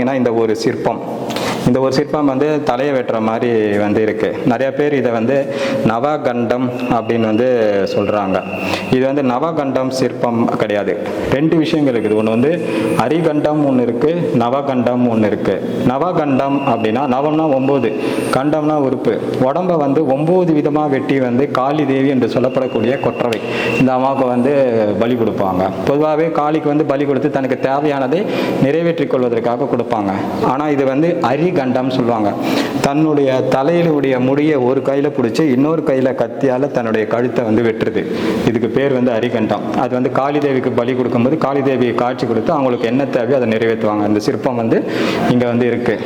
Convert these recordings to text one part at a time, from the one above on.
பார்த்தீங்கன்னா இந்த ஒரு சிற்பம். இந்த ஒரு சிற்பம் வந்து தலையை வெட்டுற மாதிரி வந்து இருக்கு. நிறைய பேர் இதை வந்து நவகண்டம் அப்படின்னு வந்து சொல்றாங்க. இது வந்து நவகண்டம் சிற்பம் கிடையாது. ரெண்டு விஷயங்கள் இருக்குது. ஒன்று வந்து அரிகண்டம் ஒன்று இருக்கு நவகண்டம் ஒன்று இருக்கு. நவகண்டம் அப்படின்னா நவம்னா ஒம்பது கண்டம்னா உறுப்பு. உடம்ப வந்து ஒம்பது விதமாக வெட்டி வந்து காளி தேவி என்று சொல்லப்படக்கூடிய கொற்றவை. இந்த அம்மாவுக்கு வந்து பலி கொடுப்பாங்க. பொதுவாகவே காளிக்கு வந்து பலி கொடுத்து தனக்கு தேவையானதை நிறைவேற்றிக் கொள்வதற்காக கொடுப்பாங்க. ஆனால் இது வந்து அரி கண்டம் சொல்லுவாங்க. தன்னுடைய தலையிலுடைய முடியை ஒரு கையில் பிடிச்சி இன்னொரு கையில் கத்தியால் தன்னுடைய கழுத்தை வந்து வெட்டுறது. இதுக்கு பேர் வந்து அரிகண்டம். அது வந்து காளிதேவிக்கு பலி கொடுக்கும்போது காளிதேவியை காட்சி கொடுத்து அவங்களுக்கு என்ன தேவையோ அதை நிறைவேற்றுவாங்க. அந்த சிற்பம் வந்து இங்கே வந்து இருக்கு.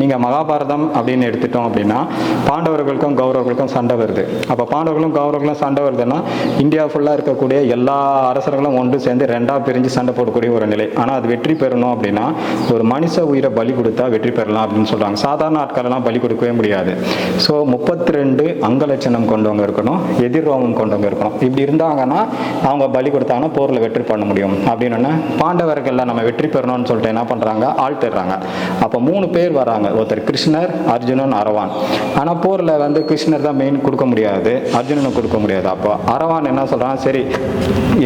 நீங்கள் மகாபாரதம் அப்படின்னு எடுத்துட்டோம் அப்படின்னா பாண்டவர்களுக்கும் கௌரவர்களுக்கும் சண்டை வருது. அப்போ பாண்டவர்களும் கௌரவர்களும் சண்டை வருதுன்னா இந்தியா ஃபுல்லாக இருக்கக்கூடிய எல்லா அரசர்களும் ஒன்று சேர்ந்து ரெண்டாக பிரிஞ்சு சண்டை போடக்கூடிய ஒரு நிலை. ஆனால் அது வெற்றி பெறணும் அப்படின்னா ஒரு மனுஷ உயிரை பலி கொடுத்தா வெற்றி பெறலாம் அப்படின்னு சொல்கிறாங்க சாதாரண ஆட்களெல்லாம் பலி கொடுக்கவே முடியாது. ஸோ முப்பத்தி ரெண்டு அங்கலட்சணம் கொண்டவங்க இருக்கணும் எதிர்ரோமம் கொண்டவங்க இருக்கணும். இப்படி இருந்தாங்கன்னா அவங்க பலி கொடுத்தாங்கன்னா போரில் வெற்றி பண்ண முடியும். அப்படின்னு பாண்டவர்களில் நம்ம வெற்றி பெறணும்னு சொல்லிட்டு என்ன பண்ணுறாங்க ஆள் தர்றாங்க அப்போ மூணு பேர் வராங்க. ஒருத்தர் கிருஷ்ணர் அர்ஜுனன் அரவான். ஆனால் போரில் வந்து கிருஷ்ணர் தான் மெயின் கொடுக்க முடியாது. அர்ஜுனனுக்கு கொடுக்க முடியாது. அப்போ அரவான் என்ன சொல்கிறான் சரி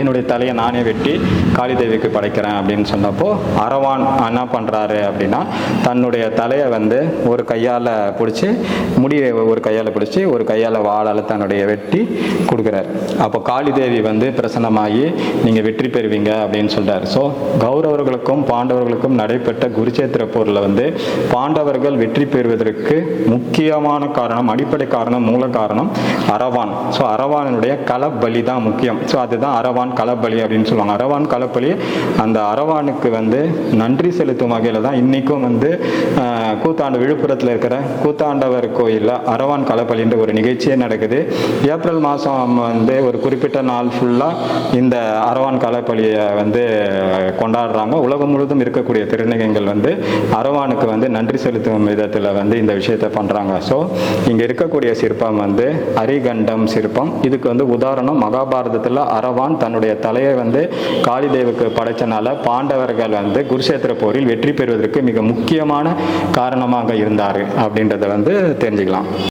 என்னுடைய தலையை நானே வெட்டி காளி தேவிக்கு படைக்கிறேன் அப்படின்னு சொன்னப்போ அரவான் என்ன பண்ணுறாரு அப்படின்னா தன்னுடைய தலையை வந்து ஒரு கையால் பிடிச்சி முடியை ஒரு கையால் பிடிச்சி ஒரு கையால் வாழால் தன்னுடைய வெட்டி கொடுக்குறாரு. அப்போ காளி தேவி வந்து பிரசன்னமாகி நீங்கள் வெற்றி பெறுவீங்க அப்படின்னு சொல்கிறார் ஸோ கௌரவர்களுக்கும் பாண்டவர்களுக்கும் நடைபெற்ற குருச்சேத்திர போரில் வந்து பாண்டவர்கள் வெற்றி பெறுவதற்கு முக்கியமான காரணம் அடிப்படை காரணம் மூல காரணம் அரவான். ஸோ அரவானுடைய களப்பலி தான் முக்கியம். ஸோ அதுதான் அரவான் களப்பலி அப்படின்னு சொல்லுவாங்க. அரவான் களப்பலி அந்த அரவானுக்கு வந்து நன்றி செலுத்தும் வகையில் தான் இன்றைக்கும் வந்து கூத்தாண்டு விழுப்புரத்தில் இருக்கிற கூத்தாண்டவர் கோயிலில் அரவான் களப்பலின்ற ஒரு நிகழ்ச்சியே நடக்குது. ஏப்ரல் மாதம் வந்து ஒரு குறிப்பிட்ட நாள் ஃபுல்லாக இந்த அரவான் களப்பலியை வந்து கொண்டாடுறாங்க. உலகம் முழுவதும் இருக்கக்கூடிய திருநங்கைகள் வந்து அரவானுக்கு வந்து நன்றி செலுத்தும் விதத்தில் வந்து இந்த விஷயத்தை பண்ணுறாங்க ஸோ இங்கே இருக்கக்கூடிய சிற்பம் வந்து அரிகண்டம் சிற்பம். இதுக்கு வந்து உதாரணம் மகாபாரதத்தில் அரவான் தன்னுடைய தலையை வந்து காளிதேவுக்கு படைச்சனால பாண்டவர்கள் வந்து குருஷேத்திர போரில் வெற்றி பெறுவதற்கு மிக முக்கியமான காரணமாக இருந்தார் அப்படின்றத வந்து தெரிஞ்சுக்கலாம்.